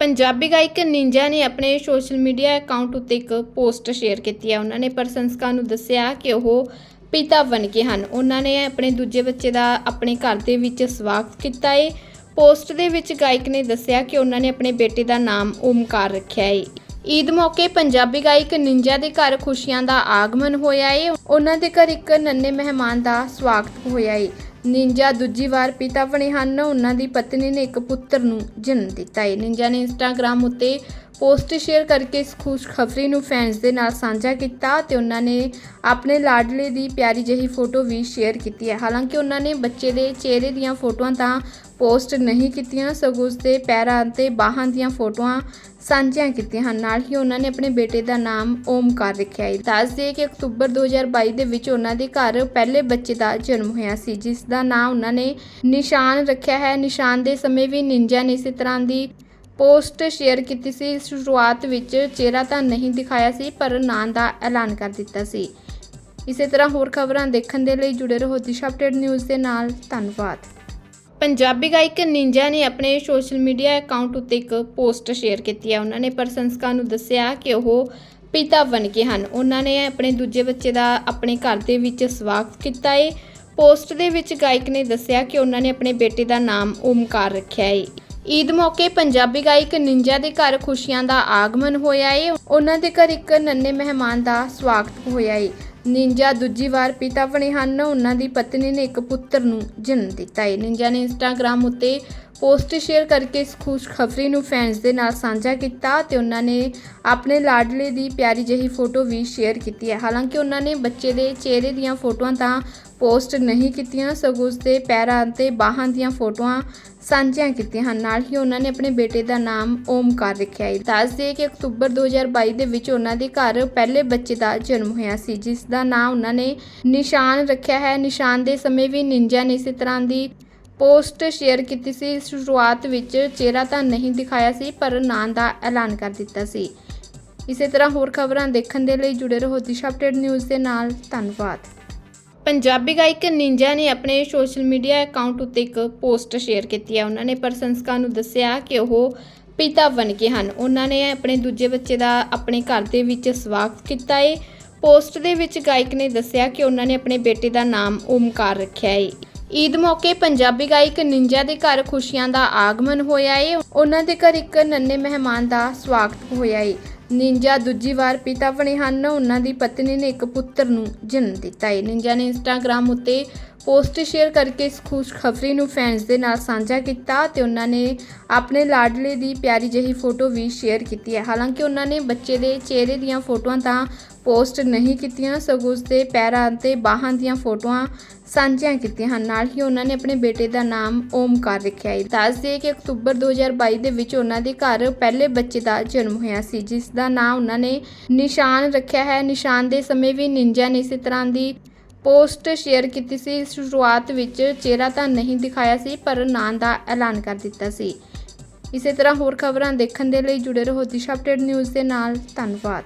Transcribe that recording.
ਪੰਜਾਬੀ ਗਾਇਕ ਨਿੰਜਾ ਨੇ ਆਪਣੇ ਸੋਸ਼ਲ ਮੀਡੀਆ ਅਕਾਊਂਟ ਉੱਤੇ ਇੱਕ ਪੋਸਟ ਸ਼ੇਅਰ ਕੀਤੀ ਹੈ। ਉਹਨਾਂ ਨੇ ਪ੍ਰਸ਼ੰਸਕਾਂ ਨੂੰ ਦੱਸਿਆ ਕਿ ਉਹ ਪਿਤਾ ਬਣ ਗਏ ਹਨ। ਉਹਨਾਂ ਨੇ ਆਪਣੇ ਦੂਜੇ ਬੱਚੇ ਦਾ ਆਪਣੇ ਘਰ ਦੇ ਵਿੱਚ ਸਵਾਗਤ ਕੀਤਾ ਹੈ ਪੋਸਟ ਦੇ ਵਿੱਚ ਗਾਇਕ ਨੇ ਦੱਸਿਆ ਕਿ ਉਹਨਾਂ ਨੇ ਆਪਣੇ ਬੇਟੇ ਦਾ ਨਾਮ ਓਮਕਾਰ ਰੱਖਿਆ ਹੈ ਈਦ ਮੌਕੇ ਪੰਜਾਬੀ ਗਾਇਕ ਨਿੰਜਾ ਦੇ ਘਰ ਖੁਸ਼ੀਆਂ ਦਾ ਆਗਮਨ ਹੋਇਆ ਏ। ਉਹਨਾਂ ਦੇ ਘਰ ਇੱਕ ਨੰਨੇ ਮਹਿਮਾਨ ਦਾ ਸਵਾਗਤ ਹੋਇਆ ਏ। ਨਿੰਜਾ ਦੂਜੀ ਵਾਰ ਪਿਤਾ ਬਣੇ ਹਨ। ਉਹਨਾਂ ਦੀ ਪਤਨੀ ਨੇ ਇੱਕ ਪੁੱਤਰ ਨੂੰ ਜਨਮ ਦਿੱਤਾ। ਹੈ ਨਿੰਜਾ ਨੇ ਇੰਸਟਾਗ੍ਰam ਉੱਤੇ ਪੋਸਟ ਸ਼ੇਅਰ ਕਰਕੇ ਇਸ ਖੁਸ਼ਖਬਰੀ ਨੂੰ ਫੈਨਸ ਦੇ ਨਾਲ ਸਾਂਝਾ ਕੀਤਾ ਤੇ ਉਹਨਾਂ ਨੇ ਆਪਣੇ ਲਾਡਲੇ ਦੀ ਪਿਆਰੀ ਜਿਹੀ ਫੋਟੋ ਵੀ ਸ਼ੇਅਰ ਕੀਤੀ ਹੈ। ਹਾਲਾਂਕਿ ਉਹਨਾਂ ਨੇ ਬੱਚੇ ਦੇ ਚਿਹਰੇ ਦੀਆਂ ਫੋਟੋਆਂ ਤਾਂ ਪੋਸਟ ਨਹੀਂ ਕੀਤੀਆਂ, ਸਗੋਂ ਉਸ ਦੇ ਪੈਰਾਂ ਅਤੇ ਬਾਹਾਂ ਦੀਆਂ ਫੋਟੋਆਂ ਸਾਂਝੀਆਂ ਕੀਤੀਆਂ ਹਨ। ਨਾਲ ਹੀ ਉਹਨਾਂ ਨੇ ਆਪਣੇ ਬੇਟੇ ਦਾ ਨਾਮ ਓਮਕਾਰ ਰੱਖਿਆ ਹੈ। ਦੱਸ ਦਈਏ ਕਿ ਅਕਤੂਬਰ 2022 ਦੇ ਵਿੱਚ ਉਹਨਾਂ ਦੇ ਘਰ ਪਹਿਲੇ ਬੱਚੇ ਦਾ ਜਨਮ ਹੋਇਆ ਸੀ, ਜਿਸ ਦਾ ਨਾਮ ਉਹਨਾਂ ਨੇ ਨਿਸ਼ਾਨ ਰੱਖਿਆ ਹੈ। ਨਿਸ਼ਾਨ ਦੇ ਸਮੇਂ ਵੀ ਨਿੰਜਾ ਨੇ ਇਸੇ ਤਰ੍ਹਾਂ ਦੀ ਪੋਸਟ ਸ਼ੇਅਰ ਕੀਤੀ ਸੀ। ਸ਼ੁਰੂਆਤ ਵਿੱਚ ਚਿਹਰਾ ਤਾਂ ਨਹੀਂ ਦਿਖਾਇਆ ਸੀ, ਪਰ ਨਾਂ ਦਾ ਐਲਾਨ ਕਰ ਦਿੱਤਾ ਸੀ। ਇਸੇ ਤਰ੍ਹਾਂ ਹੋਰ ਖਬਰਾਂ ਦੇਖਣ ਦੇ ਲਈ ਜੁੜੇ ਰਹੋ ਦਿਸ਼ਾ ਅਪਡੇਟ ਨਿਊਜ਼ ਦੇ ਨਾਲ। ਧੰਨਵਾਦ। ਪੰਜਾਬੀ ਗਾਇਕ ਨਿੰਜਾ ਨੇ ਆਪਣੇ ਸੋਸ਼ਲ ਮੀਡੀਆ ਅਕਾਊਂਟ ਉੱਤੇ ਇੱਕ ਪੋਸਟ ਸ਼ੇਅਰ ਕੀਤੀ ਹੈ। ਉਹਨਾਂ ਨੇ ਪ੍ਰਸ਼ੰਸਕਾਂ ਨੂੰ ਦੱਸਿਆ ਕਿ ਉਹ ਪਿਤਾ ਬਣ ਗਏ ਹਨ। ਉਹਨਾਂ ਨੇ ਆਪਣੇ ਦੂਜੇ ਬੱਚੇ ਦਾ ਆਪਣੇ ਘਰ ਦੇ ਵਿੱਚ ਸਵਾਗਤ ਕੀਤਾ ਏ। ਪੋਸਟ ਦੇ ਵਿੱਚ ਗਾਇਕ ਨੇ ਦੱਸਿਆ ਕਿ ਉਹਨਾਂ ਨੇ ਆਪਣੇ ਬੇਟੇ ਦਾ ਨਾਮ ਓਮਕਾਰ ਰੱਖਿਆ ਹੈ ਈਦ ਮੌਕੇ ਪੰਜਾਬੀ ਗਾਇਕ ਨਿੰਜਾ ਦੇ ਘਰ ਖੁਸ਼ੀਆਂ ਦਾ ਆਗਮਨ ਹੋਇਆ ਏ। ਉਹਨਾਂ ਦੇ ਘਰ ਇੱਕ ਨੰਨੇ ਮਹਿਮਾਨ ਦਾ ਸਵਾਗਤ ਹੋਇਆ ਏ। ਨਿੰਜਾ ਦੂਜੀ ਵਾਰ ਪਿਤਾ ਬਣੇ ਹਨ। ਉਹਨਾਂ ਦੀ ਪਤਨੀ ਨੇ ਇੱਕ ਪੁੱਤਰ ਨੂੰ ਜਨਮ ਦਿੱਤਾ। ਹੈ ਨਿੰਜਾ ਨੇ ਇੰਸਟਾਗ੍ਰam ਉੱਤੇ ਪੋਸਟ ਸ਼ੇਅਰ ਕਰਕੇ ਇਸ ਖੁਸ਼ਖਬਰੀ ਨੂੰ ਫੈਨਸ ਦੇ ਨਾਲ ਸਾਂਝਾ ਕੀਤਾ ਤੇ ਉਹਨਾਂ ਨੇ ਆਪਣੇ ਲਾਡਲੇ ਦੀ ਪਿਆਰੀ ਜਿਹੀ ਫੋਟੋ ਵੀ ਸ਼ੇਅਰ ਕੀਤੀ ਹੈ। ਹਾਲਾਂਕਿ ਉਹਨਾਂ ਨੇ ਬੱਚੇ ਦੇ ਚਿਹਰੇ ਦੀਆਂ ਫੋਟੋਆਂ ਤਾਂ ਪੋਸਟ ਨਹੀਂ ਕੀਤੀਆਂ, ਸਗੋਂ ਉਸ ਦੇ ਪੈਰਾਂ ਅਤੇ ਬਾਹਾਂ ਦੀਆਂ ਫੋਟੋਆਂ ਸਾਂਝੀਆਂ ਕੀਤੀਆਂ ਹਨ। ਨਾਲ ਹੀ ਉਹਨਾਂ ਨੇ ਆਪਣੇ ਬੇਟੇ ਦਾ ਨਾਮ ਓਮਕਾਰ ਰੱਖਿਆ ਹੈ। ਦੱਸ ਦਈਏ ਕਿ ਅਕਤੂਬਰ 2022 ਦੇ ਵਿੱਚ ਉਹਨਾਂ ਦੇ ਘਰ ਪਹਿਲੇ ਬੱਚੇ ਦਾ ਜਨਮ ਹੋਇਆ ਸੀ, ਜਿਸ ਦਾ ਨਾਮ ਉਹਨਾਂ ਨੇ ਨਿਸ਼ਾਨ ਰੱਖਿਆ ਹੈ। ਨਿਸ਼ਾਨ ਦੇ ਸਮੇਂ ਵੀ ਨਿੰਜਾ ਨੇ ਇਸੇ ਤਰ੍ਹਾਂ ਦੀ ਪੋਸਟ ਸ਼ੇਅਰ ਕੀਤੀ ਸੀ। ਸ਼ੁਰੂਆਤ ਵਿੱਚ ਚਿਹਰਾ ਤਾਂ ਨਹੀਂ ਦਿਖਾਇਆ ਸੀ, ਪਰ ਨਾਂ ਦਾ ਐਲਾਨ ਕਰ ਦਿੱਤਾ ਸੀ। ਇਸੇ ਤਰ੍ਹਾਂ ਹੋਰ ਖਬਰਾਂ ਦੇਖਣ ਦੇ ਲਈ ਜੁੜੇ ਰਹੋ ਦਿਸ਼ਾ ਅਪਡੇਟ ਨਿਊਜ਼ ਦੇ ਨਾਲ। ਧੰਨਵਾਦ। ਪੰਜਾਬੀ ਗਾਇਕ ਨਿੰਜਾ ਨੇ ਆਪਣੇ ਸੋਸ਼ਲ ਮੀਡੀਆ ਅਕਾਊਂਟ ਉੱਤੇ ਇੱਕ ਪੋਸਟ ਸ਼ੇਅਰ ਕੀਤੀ ਹੈ। ਉਹਨਾਂ ਨੇ ਪ੍ਰਸ਼ੰਸਕਾਂ ਨੂੰ ਦੱਸਿਆ ਕਿ ਉਹ ਪਿਤਾ ਬਣ ਗਏ ਹਨ। ਉਹਨਾਂ ਨੇ ਆਪਣੇ ਦੂਜੇ ਬੱਚੇ ਦਾ ਆਪਣੇ ਘਰ ਦੇ ਵਿੱਚ ਸਵਾਗਤ ਕੀਤਾ ਹੈ ਪੋਸਟ ਦੇ ਵਿੱਚ ਗਾਇਕ ਨੇ ਦੱਸਿਆ ਕਿ ਉਹਨਾਂ ਨੇ ਆਪਣੇ ਬੇਟੇ ਦਾ ਨਾਮ ਓਮਕਾਰ ਰੱਖਿਆ ਹੈ ਈਦ ਮੌਕੇ ਪੰਜਾਬੀ ਗਾਇਕ ਨਿੰਜਾ ਦੇ ਘਰ ਖੁਸ਼ੀਆਂ ਦਾ ਆਗਮਨ ਹੋਇਆ ਏ। ਉਹਨਾਂ ਦੇ ਘਰ ਇੱਕ ਨੰਨੇ ਮਹਿਮਾਨ ਦਾ ਸਵਾਗਤ ਹੋਇਆ ਏ। ਨਿੰਜਾ ਦੂਜੀ ਵਾਰ ਪਿਤਾ ਬਣੇ ਹਨ, ਉਹਨਾਂ ਦੀ ਪਤਨੀ ਨੇ ਇੱਕ ਪੁੱਤਰ ਨੂੰ ਜਨਮ ਦਿੱਤਾ ਹੈ। ਨਿੰਜਾ ਨੇ ਇੰਸਟਾਗ੍ਰam ਉੱਤੇ ਪੋਸਟ ਸ਼ੇਅਰ ਕਰਕੇ ਇਸ ਖੁਸ਼ਖਬਰੀ ਨੂੰ ਫੈਨਸ ਦੇ ਨਾਲ ਸਾਂਝਾ ਕੀਤਾ ਤੇ ਉਹਨਾਂ ਨੇ ਆਪਣੇ ਲਾਡਲੇ ਦੀ ਪਿਆਰੀ ਜਿਹੀ ਫੋਟੋ ਵੀ ਸ਼ੇਅਰ ਕੀਤੀ ਹੈ। ਹਾਲਾਂਕਿ ਉਹਨਾਂ ਨੇ ਬੱਚੇ ਦੇ ਚਿਹਰੇ ਦੀਆਂ ਫੋਟੋਆਂ ਤਾਂ ਪੋਸਟ ਨਹੀਂ ਕੀਤੀਆਂ, ਸਗੋਂ ਉਸ ਦੇ ਪੈਰਾਂ ਅਤੇ ਬਾਹਾਂ ਦੀਆਂ ਫੋਟੋਆਂ ਸਾਂਝੀਆਂ ਕੀਤੀਆਂ ਹਨ। ਨਾਲ ਹੀ ਉਹਨਾਂ ਨੇ ਆਪਣੇ ਬੇਟੇ ਦਾ ਨਾਮ ਓਮਕਾਰ ਰੱਖਿਆ ਹੈ। ਦੱਸ ਦਈਏ ਕਿ ਅਕਤੂਬਰ 2022 ਦੇ ਵਿੱਚ ਉਹਨਾਂ ਦੇ ਘਰ ਪਹਿਲੇ ਬੱਚੇ ਦਾ ਜਨਮ ਹੋਇਆ ਸੀ, ਜਿਸ ਦਾ ਨਾਮ ਉਹਨਾਂ ਨੇ ਨਿਸ਼ਾਨ ਰੱਖਿਆ ਹੈ। ਨਿਸ਼ਾਨ ਦੇ ਸਮੇਂ ਵੀ ਨਿੰਜਾ ਨੇ ਇਸੇ ਤਰ੍ਹਾਂ ਦੀ ਪੋਸਟ ਸ਼ੇਅਰ ਕੀਤੀ ਸੀ। ਸ਼ੁਰੂਆਤ ਵਿੱਚ ਚਿਹਰਾ ਤਾਂ ਨਹੀਂ ਦਿਖਾਇਆ ਸੀ, ਪਰ ਨਾਂ ਦਾ ਐਲਾਨ ਕਰ ਦਿੱਤਾ ਸੀ। ਇਸੇ ਤਰ੍ਹਾਂ ਹੋਰ ਖਬਰਾਂ ਦੇਖਣ ਦੇ ਲਈ ਜੁੜੇ ਰਹੋ ਦਿਸ਼ਾ ਅਪਡੇਟ ਨਿਊਜ਼ ਦੇ ਨਾਲ। ਧੰਨਵਾਦ।